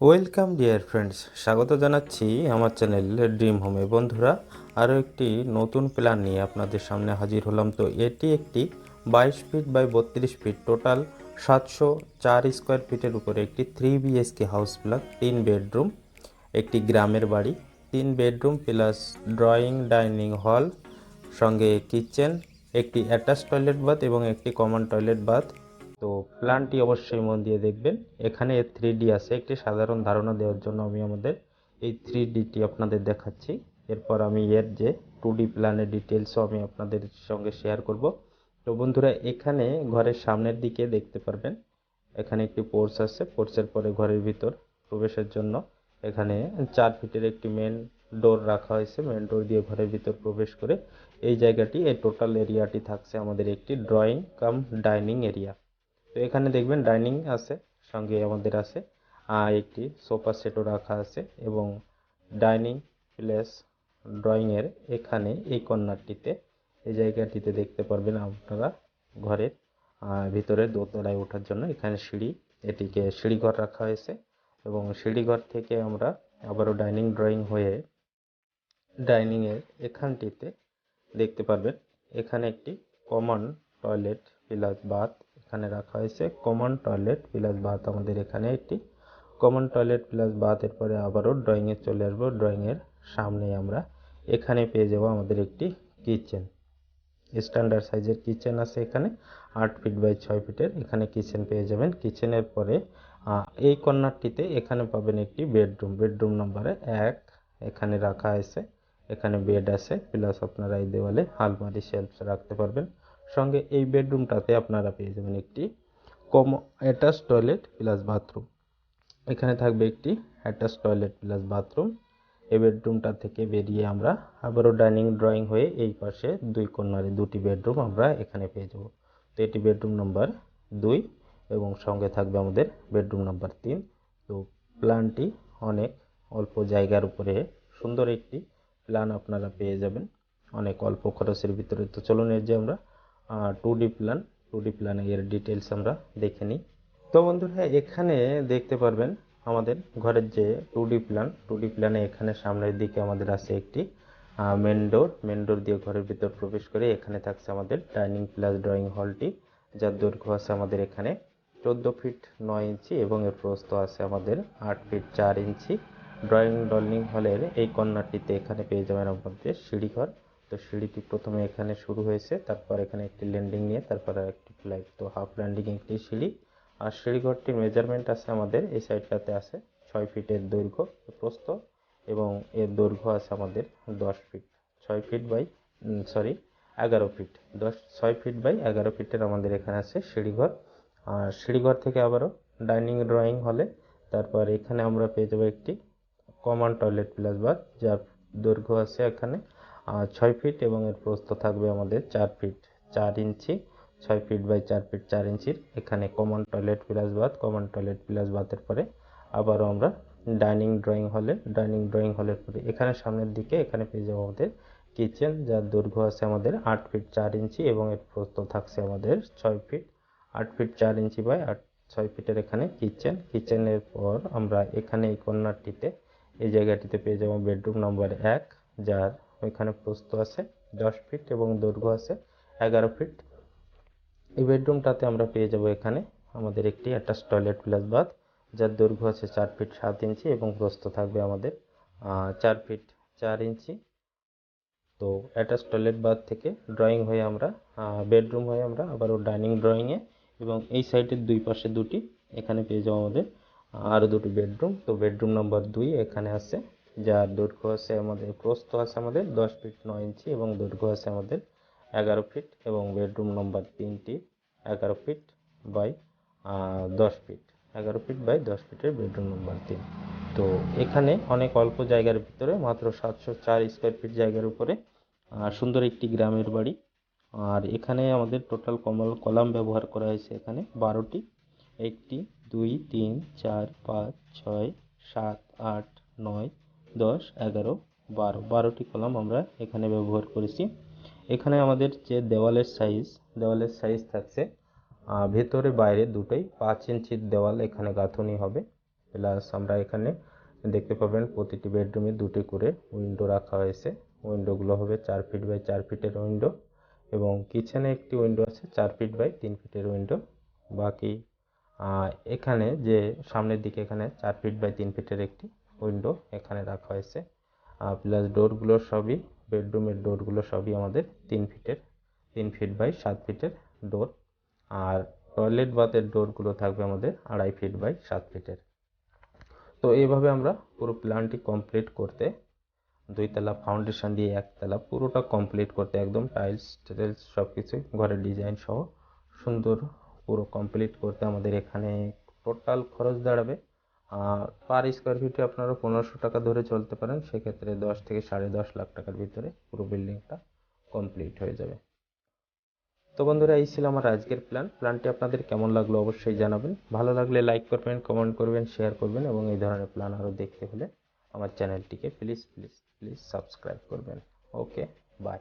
Welcome dear friends, স্বাগত জানাচ্ছি আমার চ্যানেল ড্রিম হোমে। বন্ধুরা, আরও একটি নতুন প্ল্যান নিয়ে আপনাদের সামনে হাজির হলাম। তো এটি একটি বাইশ ফিট বাই বত্রিশ ফিট টোটাল সাতশো চার স্কোয়ার ফিটের উপরে একটি থ্রি বিএসকে হাউস প্লাগ, তিন বেডরুম, একটি গ্রামের বাড়ি, তিন bedroom plus drawing, dining hall, সঙ্গে কিচেন, একটি অ্যাটাচ টয়লেট বাথ এবং একটি কমন টয়লেট বাথ। তো প্ল্যানটি অবশ্যই মন দিয়ে দেখবেন। এখানে থ্রি ডি আছে, একটি সাধারণ ধারণা দেওয়ার জন্য আমি আমাদের এই থ্রি ডিটি আপনাদের দেখাচ্ছি। এরপর আমি এর যে টু ডি প্ল্যানের ডিটেলসও আমি আপনাদের সঙ্গে শেয়ার করব। তো বন্ধুরা, এখানে ঘরের সামনের দিকে দেখতে পারবেন, এখানে একটি পোর্স আছে। পোর্সের পরে ঘরের ভিতর প্রবেশের জন্য এখানে চার ফিটের একটি মেন ডোর রাখা হয়েছে। মেন ডোর দিয়ে ঘরের ভিতর প্রবেশ করে এই জায়গাটি, এই টোটাল এরিয়াটি থাকছে আমাদের একটি ড্রয়িং কাম ডাইনিং এরিয়া তো এখানে দেখবেন ডাইনিং আছে, সঙ্গে আমাদের আছে একটি সোফা সেটও রাখা আছে এবং ডাইনিং প্লেস ড্রয়িংয়ের এখানে এই কর্নারটিতে, এই জায়গাটিতে দেখতে পারবেন আপনারা ঘরের ভিতরে দোতলায় ওঠার জন্য এখানে সিঁড়ি, এটিকে সিঁড়িঘর রাখা হয়েছে এবং সিঁড়িঘর থেকে আমরা আবারও ডাইনিং ড্রয়িং হয়ে ডাইনিংয়ের এখানটিতে দেখতে পারবেন, এখানে একটি কমন টয়লেট প্লাস বাথ এখানে রাখা হয়েছে কমন টয়লেট প্লাস বাথ আমাদের এখানে একটি কমন টয়লেট প্লাস বাথের পরে আবারও ড্রয়িংয়ে চলে আসব। ড্রয়িংয়ের সামনে আমরা এখানে পেয়ে যাব আমাদের একটি কিচেন স্ট্যান্ডার্ড সাইজের কিচেন আছে এখানে। আট ফিট বাই ছয় ফিটের এখানে কিচেন পেয়ে যাবেন। কিচেনের পরে এই কর্নারটিতে এখানে পাবেন একটি বেডরুম বেডরুম নম্বরে এক এখানে রাখা আছে। এখানে বেড আছে। প্লাস আপনারা এই দেওয়ালে আলমারি শেলফস রাখতে পারবেন। সঙ্গে এই বেডরুমটাতে আপনারা পেয়ে যাবেন একটি কম অ্যাটাচ টয়লেট প্লাস বাথরুম। এখানে থাকবে একটি অ্যাটাচ টয়লেট প্লাস বাথরুম। এই বেডরুমটা থেকে বেরিয়ে আমরা আবারও ডাইনিং ড্রয়িং হয়ে এই পাশে দুই কর্নারে দুটি বেডরুম আমরা এখানে পেয়ে যাব। তো এটি বেডরুম নাম্বার দুই এবং সঙ্গে থাকবে আমাদের বেডরুম নাম্বার তিন। তো প্ল্যানটি অনেক অল্প জায়গার উপরে সুন্দর একটি প্ল্যান আপনারা পেয়ে যাবেন। অনেক অল্প খরচের ভিতরে। তো চলুন এর যে আমরা two D plan two D প্ল্যানে এর ডিটেলস আমরা দেখে নিই। তো বন্ধুরা, এখানে দেখতে পারবেন আমাদের ঘরের যে two D plan two D প্ল্যানে এখানে সামনের দিকে আমাদের আছে একটি মেন ডোর মেন ডোর দিয়ে ঘরের ভিতর প্রবেশ করে এখানে থাকছে আমাদের ডাইনিং প্লাস ড্রয়িং হলটি যার দৈর্ঘ্য আছে আমাদের এখানে চোদ্দ ফিট নয় ইঞ্চি এবং এর প্রস্থ আছে আমাদের আট ফিট চার ইঞ্চি ড্রয়িং ডাইনিং হলের এই কর্নারটিতে এখানে পেয়ে যাবেন আমাদের সিঁড়িঘর। তো সিঁড়িটি প্রথমে এখানে শুরু হয়েছে, তারপর এখানে একটি ল্যান্ডিং নিয়ে, তারপর একটি ফ্লাইট তো হাফ ল্যান্ডিং একটি সিঁড়ি। আর সিঁড়িঘরটির মেজারমেন্ট আছে আমাদের, এই সাইডটাতে আছে ছয় ফিটের দৈর্ঘ্য প্রস্থ এবং এর দৈর্ঘ্য আছে আমাদের দশ ফিট। ছয় ফিট বাই সরি এগারো ফিট। দশ, ছয় ফিট বাই এগারো ফিটের আমাদের এখানে আছে সিঁড়িঘর। আর সিঁড়িঘর থেকে আবারও ডাইনিং ড্রয়িং হলে তারপর এখানে আমরা পেয়ে যাব একটি কমন টয়লেট প্লাস বাথ যার দৈর্ঘ্য আছে এখানে ছয় ফিট এবং এর প্রস্থ থাকবে আমাদের চার ফিট চার ইঞ্চি, ছয় ফিট বাই চার ফিট চার ইঞ্চির। এখানে common toilet plus bath common toilet plus বাথের পরে আবারও আমরা ডাইনিং ড্রয়িং হলে ডাইনিং ড্রয়িং হলের পরে এখানে সামনের দিকে এখানে পেয়ে যাব আমাদের কিচেন যার দৈর্ঘ্য আছে আমাদের আট ফিট চার ইঞ্চি এবং এর প্রস্থ থাকছে আমাদের ছয় ফিট আট ফিট চার ইঞ্চি বাই আট, ছয় ফিটের এখানে কিচেন কিচেনের পর আমরা এখানে এই কর্নারটিতে এই জায়গাটিতে পেয়ে যাব বেডরুম নম্বর এক, যার ওইখানে প্রস্থ আছে, দশ ফিট এবং দৈর্ঘ্য আছে, এগারো ফিট এই বেডরুমটাতে আমরা পেয়ে যাব এখানে আমাদের একটি অ্যাটাচ টয়লেট প্লাস বাথ যার দৈর্ঘ্য আছে চার ফিট সাত ইঞ্চি এবং প্রস্থ থাকবে আমাদের চার ফিট চার ইঞ্চি তো অ্যাটাচ টয়লেট বাথ থেকে ড্রয়িং হয়ে আমরা বেডরুম হয়ে আমরা আবারও ডাইনিং ড্রয়িংয়ে এবং এই সাইডের দুই পাশে দুটি এখানে পেয়ে যাব আমাদের আরও দুটি বেডরুম তো বেডরুম নম্বর দুই এখানে আছে। যার দৈর্ঘ্য আছে আমাদের, প্রস্থ আছে আমাদের দশ ফিট নয় ইঞ্চি এবং দৈর্ঘ্য আছে আমাদের এগারো ফিট এবং বেডরুম নম্বর তিনটি এগারো ফিট বাই দশ ফিট এগারো ফিট বাই দশ ফিটের বেডরুম নম্বর তিন। তো এখানে অনেক অল্প জায়গার ভিতরে, মাত্র সাতশো চার স্কোয়ার ফিট জায়গার উপরে সুন্দর একটি গ্রামের বাড়ি। আর এখানে আমাদের টোটাল কমল কলাম ব্যবহার করা হয়েছে এখানে বারোটি। একটি, দুই, তিন, চার, পাঁচ, ছয়, সাত, আট, নয় দশ, এগারো, বারো। বারোটি কলাম আমরা এখানে ব্যবহার করেছি। এখানে আমাদের যে দেওয়ালের সাইজ দেওয়ালের সাইজ থাকছে ভেতরে বাইরে দুটোই পাঁচ ইঞ্চির দেওয়াল এখানে গাঁথনি হবে। প্লাস আমরা এখানে দেখতে পাবেন প্রতিটি বেডরুমে দুটি করে উইন্ডো রাখা হয়েছে। উইন্ডোগুলো হবে চার ফিট বাই চার ফিটের উইন্ডো এবং কিচেনে একটি উইন্ডো আছে চার ফিট বাই তিন ফিটের উইন্ডো বাকি এখানে যে সামনের দিকে এখানে চার ফিট বাই তিন ফিটের একটি উইন্ডো এখানে রাখা হয়েছে। প্লাস ডোরগুলো সবই বেডরুমের ডোরগুলো সবই আমাদের তিন ফিটের, তিন ফিট বাই সাত ফিটের ডোর আর টয়লেট বাথের ডোরগুলো থাকবে আমাদের আড়াই ফিট বাই সাত ফিটের। তো এইভাবে আমরা পুরো প্ল্যানটি কমপ্লিট করতে দুইতলা ফাউন্ডেশন দিয়ে একতলা পুরোটা কমপ্লিট করতে একদম টাইলস টাইলস সব কিছু ঘরের ডিজাইন সহ সুন্দর পুরো কমপ্লিট করতে আমাদের এখানে টোটাল খরচ দাঁড়াবে পার স্কোয়ার ফিটে আপনারা পনেরোশো টাকা ধরে চলতে পারেন। সেক্ষেত্রে দশ থেকে সাড়ে দশ লাখ টাকার ভিতরে পুরো বিল্ডিংটা কমপ্লিট হয়ে যাবে। তো বন্ধুরা, এই ছিল আমার আজকের প্ল্যান প্ল্যানটি আপনাদের কেমন লাগল অবশ্যই জানাবেন। ভালো লাগলে লাইক করবেন কমেন্ট করবেন শেয়ার করবেন এবং এই ধরনের প্ল্যান আরও দেখতে হলে আমার চ্যানেলটিকে প্লিজ প্লিজ প্লিজ সাবস্ক্রাইব করবেন। Okay bye